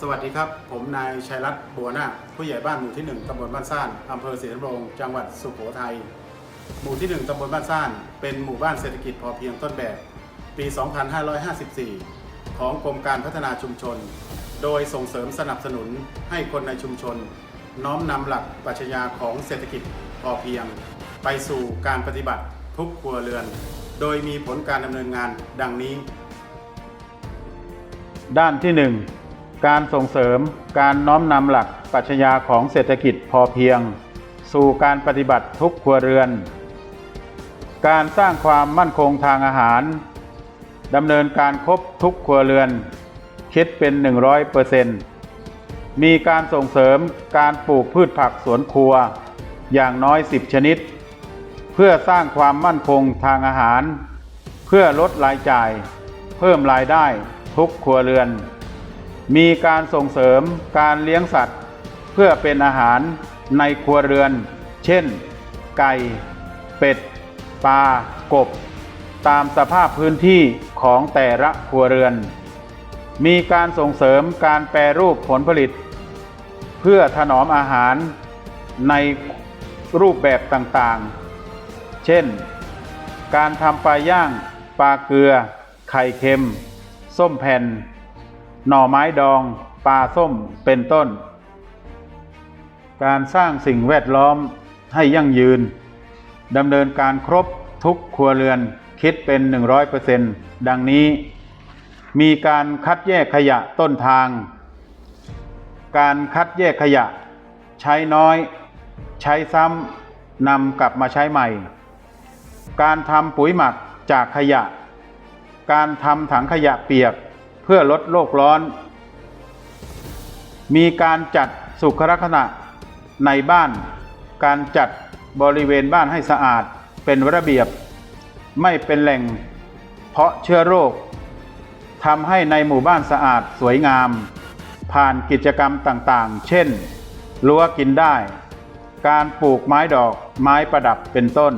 สวัสดีครับ ผมนายชัยรัตน์บัวนาคผู้ใหญ่บ้านหมู่ที่ 1ตำบลบ้านซ่านอำเภอศรีสำโรงจังหวัดสุโขทัย หมู่ที่ 1ตำบลบ้านซ่าน เป็นหมู่บ้านเศรษฐกิจพอเพียงต้นแบบ ปี 2554 ของกรมการพัฒนาชุมชน โดยส่งเสริมสนับสนุนให้คนในชุมชน น้อมนำหลักปรัชญาของเศรษฐกิจพอเพียง ไปสู่การปฏิบัติทุกครัวเรือน โดยมีผลการดำเนินงานดังนี้ ด้านที่ 1 การส่งเสริมการน้อมนำหลักปรัชญาของเศรษฐกิจพอเพียง สู่การปฏิบัติทุกครัวเรือน การสร้างความมั่นคงทางอาหารดำเนินการครบทุกครัวเรือน คิดเป็น 100%มีการส่งเสริมการปลูกพืชผักสวนครัว อย่างน้อย 10 ชนิด เพื่อสร้างความมั่นคงทางอาหาร เพื่อลดรายจ่าย เพิ่มรายได้ทุกครัวเรือน มีการส่งเสริมการเลี้ยงสัตว์ เพื่อเป็นอาหารในครัวเรือน เช่น ไก่ เป็ด ปลา กบ ตามสภาพพื้นที่ของแต่ละครัวเรือน มีการส่งเสริมการแปรรูปผลผลิต เพื่อถนอมอาหารในรูปแบบต่างๆ เช่น การทำปลาย่าง ปลาเกลือ ไข่เค็ม ส้มแผ่น หน่อไม้ดองปลาส้มเป็นต้น การสร้างสิ่งแวดล้อมให้ยั่งยืนดำเนินการครบทุกครัวเรือนคิดเป็น 100%ดังนี้ มีการคัดแยกขยะต้นทาง การคัดแยกขยะ ใช้น้อย ใช้ซ้ำนำกลับมาใช้ใหม่ การทำปุ๋ยหมักจากขยะ การทำถังขยะเปียก เพื่อลดโลกร้อน มีการจัดสุขลักษณะในบ้าน การจัดบริเวณบ้านให้สะอาดเป็นระเบียบ ไม่เป็นแหล่ง เพาะเชื้อโรคทำให้ในหมู่บ้านสะอาดสวยงาม ผ่านกิจกรรมต่างๆ เช่นรั้วกินได้ การปลูกไม้ดอกไม้ประดับเป็นต้น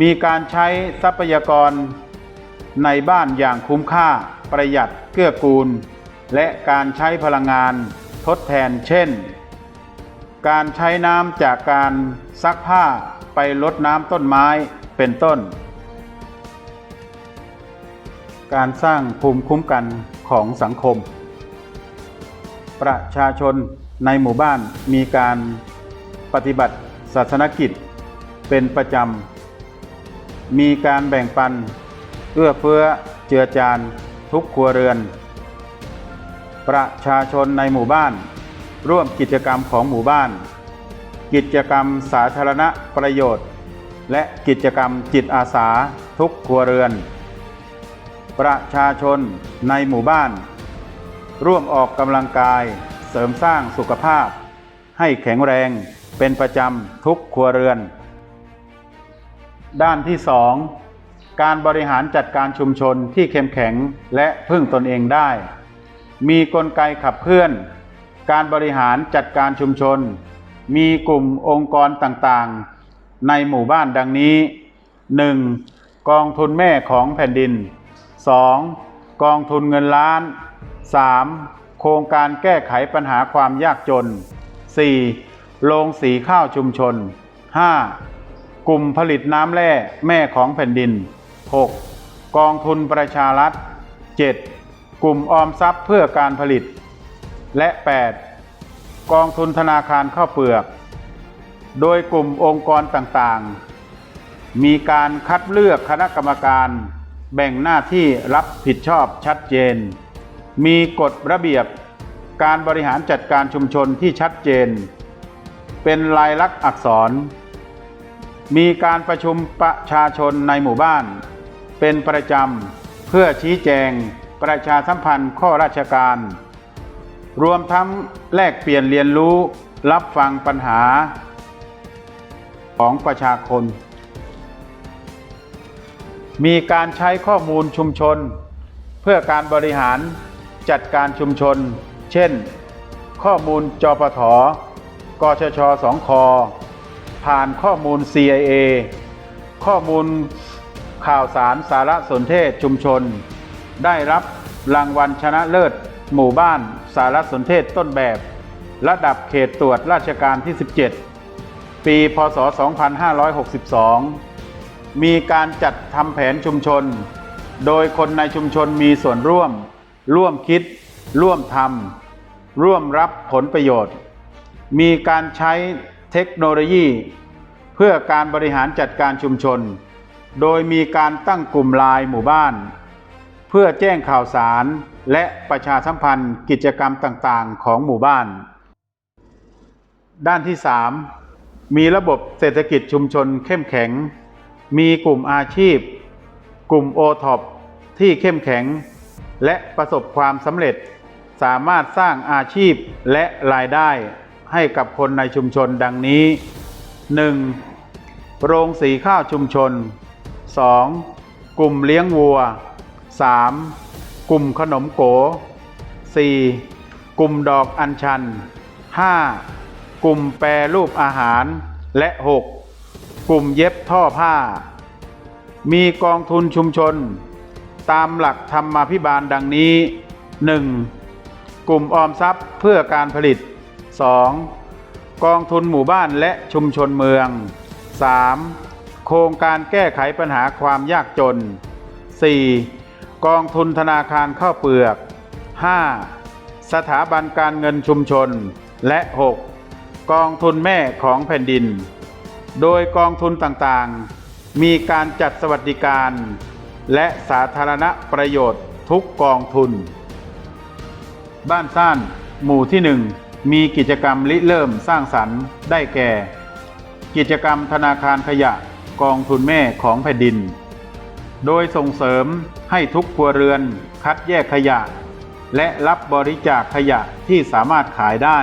มีการใช้ทรัพยากร ในบ้านอย่างคุ้มค่า ประหยัดเกื้อกูล และการใช้พลังงานทดแทนเช่น การใช้น้ำจากการซักผ้าไปลดน้ำต้นไม้เป็นต้น การสร้างภูมิคุ้มกันของสังคม ประชาชนในหมู่บ้านมีการปฏิบัติศาสนกิจเป็นประจำ มีการแบ่งปัน เอื้อเฟื้อเจือจานทุกครัวเรือน ประชาชนในหมู่บ้าน ร่วมกิจกรรมของหมู่บ้าน กิจกรรมสาธารณประโยชน์ และกิจกรรมจิตอาสาทุกครัวเรือน ประชาชนในหมู่บ้าน ร่วมออกกำลังกายเสริมสร้างสุขภาพ ให้แข็งแรงเป็นประจำทุกครัวเรือน ด้านที่2 การบริหารจัดการชุมชนที่เข้มแข็งและพึ่งตนเองได้ มีกลไกขับเคลื่อน การบริหารจัดการชุมชน มีกลุ่มองค์กรต่างๆ ในหมู่บ้านดังนี้ 1. กองทุนแม่ของแผ่นดิน 2. กองทุนเงินล้าน 3. โครงการแก้ไขปัญหาความยากจน 4. โรงสีข้าวชุมชน 5. กลุ่มผลิตน้ำแร่แม่ของแผ่นดิน 6. กองทุนประชารัฐ 7. กลุ่มออมทรัพย์เพื่อการผลิต และ 8. กองทุนธนาคารข้าวเปลือก โดยกลุ่มองค์กรต่างๆ มีการคัดเลือกคณะกรรมการแบ่งหน้าที่รับผิดชอบชัดเจน มีกฎระเบียบการบริหารจัดการชุมชนที่ชัดเจน เป็นลายลักษณ์อักษร มีการประชุมประชาชนในหมู่บ้าน เป็นประจำเพื่อชี้แจงประชาสัมพันธ์ข้อราชการ รวมทั้งแลกเปลี่ยนเรียนรู้รับฟังปัญหา ของประชาชนมีการใช้ข้อมูลชุมชน เพื่อการบริหารจัดการชุมชน เช่น ข้อมูลจปทกชชสองคผ่านข้อมูล CIA ข้อมูล ข่าวสารสารสนเทศชุมชน ได้รับรางวัลชนะเลิศ หมู่บ้านสารสนเทศต้นแบบ ระดับเขตตรวจราชการที่ 17 ปีพศ 2562 มีการจัดทำแผนชุมชน โดยคนในชุมชนมีส่วนร่วม ร่วมคิด ร่วมทำร่วมรับผลประโยชน์ มีการใช้เทคโนโลยี เพื่อการบริหารจัดการชุมชน โดยมีการตั้งกลุ่มลน์หมู่บ้าน เพื่อแจ้งข่าวสารและประชาสัมพันธ์กิจกรรมต่างๆ ของหมู่บ้าน ด้านที่ 3 มีระบบเศรษฐกิจชุมชนเข้มแข็ง มีกลุ่มอาชีพ กลุ่มโอท็อปที่เข้มแข็ง และประสบความสำเร็จ สามารถสร้างอาชีพและรายได้ให้กับคนในชุมชนดังนี้ 1. โรงสีข้าวชุมชน 2. กลุ่มเลี้ยงวัว 3. กลุ่มขนมโก 4. กลุ่มดอกอัญชัน 5. กลุ่มแปรรูปอาหาร และ 6. กลุ่มเย็บท่อผ้า มีกองทุนชุมชน ตามหลักธรรมาภิบาลดังนี้ 1. กลุ่มออมทรัพย์เพื่อการผลิต 2. กองทุนหมู่บ้านและชุมชนเมือง 3. โครงการแก้ไขปัญหาความยากจน 4. กองทุนธนาคารข้าวเปลือก 5. สถาบันการเงินชุมชน และ 6. กองทุนแม่ของแผ่นดิน โดยกองทุนต่างๆ มีการจัดสวัสดิการ และสาธารณประโยชน์ทุกกองทุน บ้านซ่าน หมู่ที่หนึ่งมีกิจกรรมริเริ่มสร้างสรรค์ได้แก่ กิจกรรมธนาคารขยะ กองทุนแม่ของแผ่นดิน โดยส่งเสริมให้ทุกครัวเรือนคัดแยกขยะ และรับบริจาคขยะที่สามารถขายได้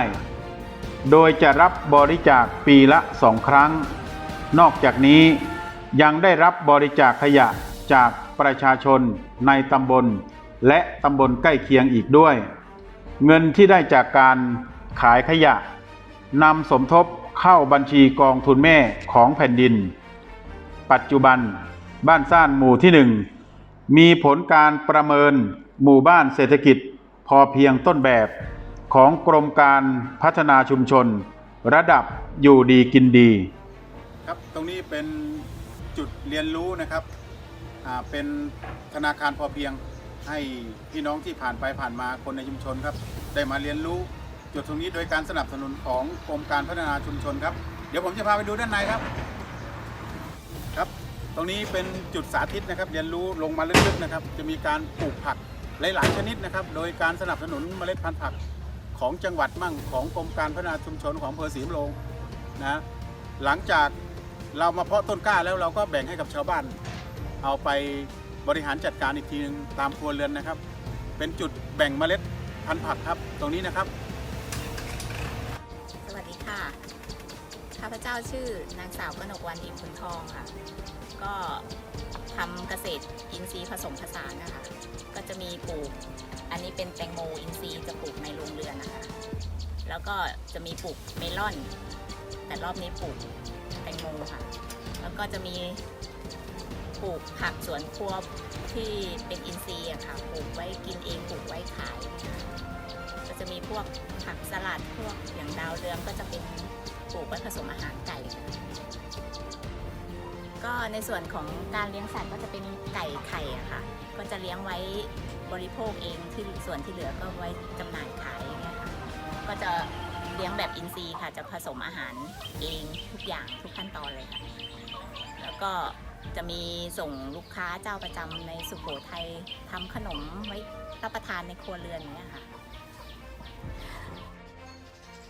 โดยจะรับบริจาคปีละสองครั้ง นอกจากนี้ยังได้รับบริจาคขยะจากประชาชนในตำบล และตำบลใกล้เคียงอีกด้วย เงินที่ได้จากการขายขยะนำสมทบเข้าบัญชีกองทุนแม่ของแผ่นดิน ปัจจุบัน บ้านซ่านหมู่ที่หนึ่งมีผลการประเมินหมู่บ้านเศรษฐกิจ พอเพียงต้นแบบของกรมการพัฒนาชุมชน ระดับอยู่ดีกินดี ครับตรงนี้เป็นจุดเรียนรู้นะครับเป็นธนาคารพอเพียงให้พี่น้องที่ผ่านไปผ่านมาคนในชุมชนครับ ได้มาเรียนรู้จุดตรงนี้โดยการสนับสนุนของกรมการพัฒนาชุมชนครับ เดี๋ยวผมจะพาไปดูด้านในครับ ตรงนี้เป็นจุดสาธิตนะครับ เรียนรู้ลงมาลึกๆนะครับ จะมีการปลูกผักหลายๆชนิดนะครับ โดยการสนับสนุนเมล็ดพันธุ์ผักของจังหวัดมั่งของกรมการพัฒนาชุมชนของอำเภอศรีมโลงนะหลังจากเรามาเพาะต้นกล้าแล้วเราก็แบ่งให้กับชาวบ้าน เอาไปบริหารจัดการอีกทีหนึงตามครัวเรือนนะครับ เป็นจุดแบ่งเมล็ดพันธุ์ผักครับ ตรงนี้นะครับ สวัสดีค่ะ ข้าพเจ้าชื่อนางสาวกนกวันอิมขุนทองค่ะ ก็ทำเกษตรอินทรีย์ผสมผสานนะคะ ก็จะมีปลูก อันนี้เป็นแตงโมอินทรีย์จะปลูกในโรงเรือนนะคะ แล้วก็จะมีปลูกเมลอน แต่รอบนี้ปลูกแตงโมค่ะ แล้วก็จะมีปลูกผักสวนครัวที่เป็นอินทรีย์อะค่ะ ปลูกไว้กินเองปลูกไว้ขาย ก็จะมีพวกผักสลัดพวกอย่างดาวเรืองก็จะเป็นปลูกไว้ผสมอาหารไก่ค่ะ ก็ในส่วนของการเลี้ยงสัตว์ก็จะเป็นไก่ไข่อะค่ะ ก็จะเลี้ยงไว้บริโภคเองที่ส่วนที่เหลือก็ไว้จำหน่ายขายอย่างเงี้ยค่ะ ก็จะเลี้ยงแบบอินทรีย์ค่ะ จะผสมอาหารเองทุกอย่างทุกขั้นตอนเลยค่ะ แล้วก็จะมีส่งลูกค้าเจ้าประจำในสุโขทัยทำขนมไว้รับประทานในครัวเรือนอย่างเงี้ยค่ะ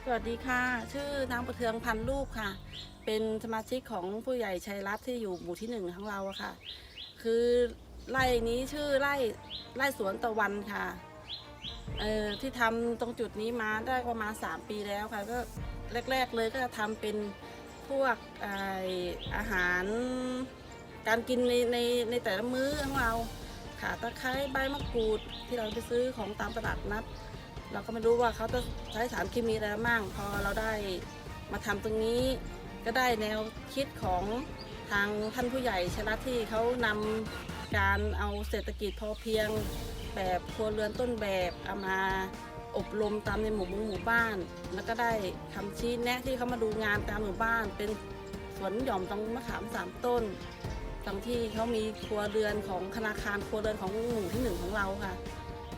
สวัสดีค่ะ ชื่อนางประเทืองพันลูกค่ะ เป็นสมาชิกของผู้ใหญ่ชัยรัตน์ที่อยู่หมู่ที่หนึ่งของเราอะค่ะ คือไร่นี้ชื่อไร่ไร่สวนตะวันค่ะเอ่อที่ทำตรงจุดนี้มาได้ประมาณ 3 ปีแล้วค่ะ ก็แรก ๆเลยก็จะทำเป็นพวกไออาหาร การกินในในในแต่ละมื้อของเราค่ะตะไคร้ใบมะกรูดที่เราไปซื้อของตามตลาดนัด เราก็ไม่รู้ว่าเขาจะใช้สารเคมีอะไรมั่งพอเราได้มาทำตรงนี้ ก็ได้แนวคิดของทางท่านผู้ใหญ่ชนะที่เขานำการเอาเศรษฐกิจพอเพียงแบบครัวเรือนต้นแบบเอามาอบรมตามในหมู่หมู่บ้าน แล้วก็ได้คำชี้แนะที่เขามาดูงานตามหมู่บ้าน เป็นสวนหย่อมตรงมะขามสามต้นตรงที่เขามีครัวเรือนของธนาคารครัวเรือนของหมู่ที่หนึ่งของเราค่ะ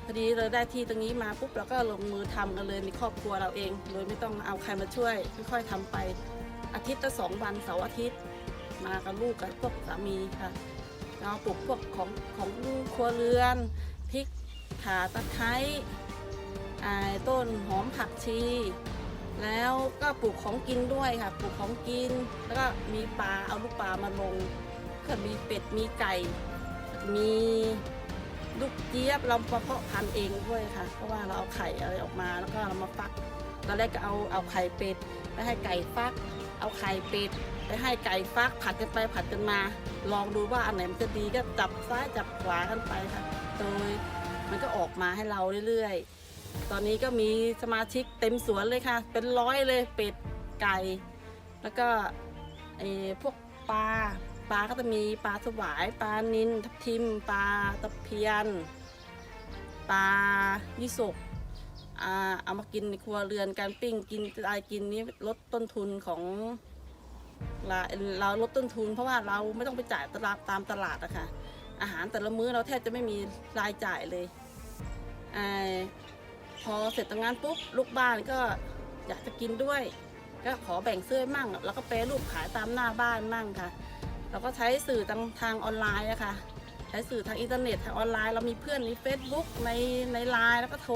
พอดีเราได้ที่ตรงนี้มาปุ๊บเราก็ลงมือทำกันเลยในครอบครัวเราเอง โดยไม่ต้องเอาใครมาช่วยค่อยๆทำไป อาทิตย์ละสองวันเสาร์อาทิตย์ มากับลูกกับพวกสามีค่ะเราปลูกพวกของของครัวเรือนพริกข่าตะไคร้อ่าต้นหอมผักชี แล้วก็ปลูกของกินด้วยค่ะปลูกของกิน แล้วก็มีปลาเอาลูกปลามาลงก็มีเป็ดมีไก่ มี ลูกเจี๊ยบเราเพาะพันธุ์เองด้วยค่ะ เพราะว่าเราเอาไข่อะไรออกมาแล้วก็เรามาฟักตอนแรกก็เอาเอาไข่เป็ดไปให้ไก่ฟัก เอาไข่เป็ดไปให้ไก่ฟักผัดกันไปผัดกันมา ลองดูว่าอันไหนมันจะดีก็จับซ้ายจับขวากันไปค่ะ โดยมันก็ออกมาให้เราเรื่อยๆ ตอนนี้ก็มีสมาชิกเต็มสวนเลยค่ะ เป็นร้อยเลยเป็ดไก่ แล้วก็ไอ้พวกปลา ปลาก็จะมีปลาสวายปลานินทับทิม ปลาตะเพียน ปลายี่สกอ่าเอามากินในครัวเรือนการปิ้งกินอะไรกินนี้ลดต้นทุนของเราเราลดต้นทุน เพราะว่าเราไม่ต้องไปจ่ายตลาดตามตลาดอะค่ะอาหารแต่ละมื้อเราแทบจะไม่มีรายจ่ายเลยอพอเสร็จตรงนั้นปุ๊บลูกบ้านก็อยากจะกินด้วย ก็ขอแบ่งเสื้อมั่ง แล้วก็แปรรูปขายตามหน้าบ้านมั่งค่ะ เราก็ใช้สื่อทางทางออนไลน์อะค่ะ ใช้สื่อทางอินเทอร์เน็ตทางออนไลน์ เรามีเพื่อนใน Facebook ในในไลน์แล้วก็โทร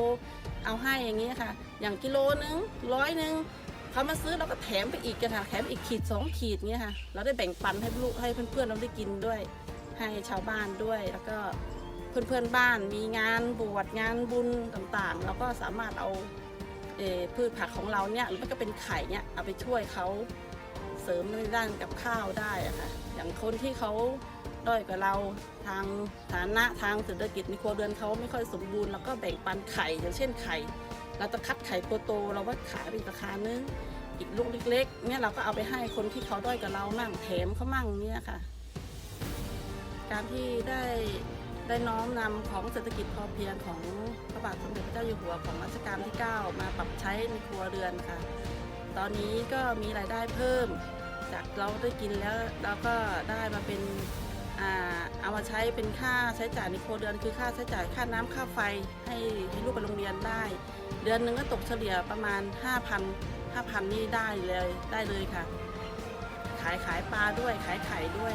เอาให้อย่างนี้ค่ะ อย่างกิโลนึงร้อยหนึ่งเขามาซื้อเราก็แถมไปอีกกันค่ะ แถมอีกขีดสองขีดเงี้ยค่ะ เราได้แบ่งปันให้ลูกให้เพื่อนๆเราได้กินด้วย ให้ชาวบ้านด้วย แล้วก็เพื่อนๆบ้านมีงานบวชงานบุญต่างๆ เราก็สามารถเอาเอพืชผักของเราเนี่ยหรือไม่ก็เป็นไข่เนี่ยเอาไปช่วยเขาเสริมในด้านกับข้าวได้อะค่ะ อย่างคนที่เขาด้อยกว่าเราทางฐานะทางเศรษฐกิจในครัวเรือนเขาไม่ค่อยสมบูรณ์แล้วก็แบ่งปันไข่อย่างเช่นไข่ เราจะคัดไข่ตัวโตเราว่าขายไปอีกราคานึงอีกลูกเล็กๆเนี่ยเราก็เอาไปให้คนที่เขาด้อยกว่าเรามั่งแถมเขามั่งเนี่ยค่ะ การที่ได้ได้น้อมนำของเศรษฐกิจพอเพียงของพระบาทสมเด็จพระเจ้าอยู่หัวของรัชกาลที่ 9 มาปรับใช้ในครัวเรือนค่ะ ตอนนี้ก็มีรายได้เพิ่ม จากเราได้กินแล้วเราก็ได้มาเป็นอเอามาใช้เป็นค่าใช้จ่ายในครัวเรือนคือค่าใช้จ่ายค่าน้ำค่าไฟให้ให้ลูกไปโรงเรียนได้ เดือนหนึ่งก็ตกเฉลี่ยประมาณ 5,000 5,000นี่ได้เลยได้เลยค่ะ ขายขายปลาด้วยขายไข่ด้วย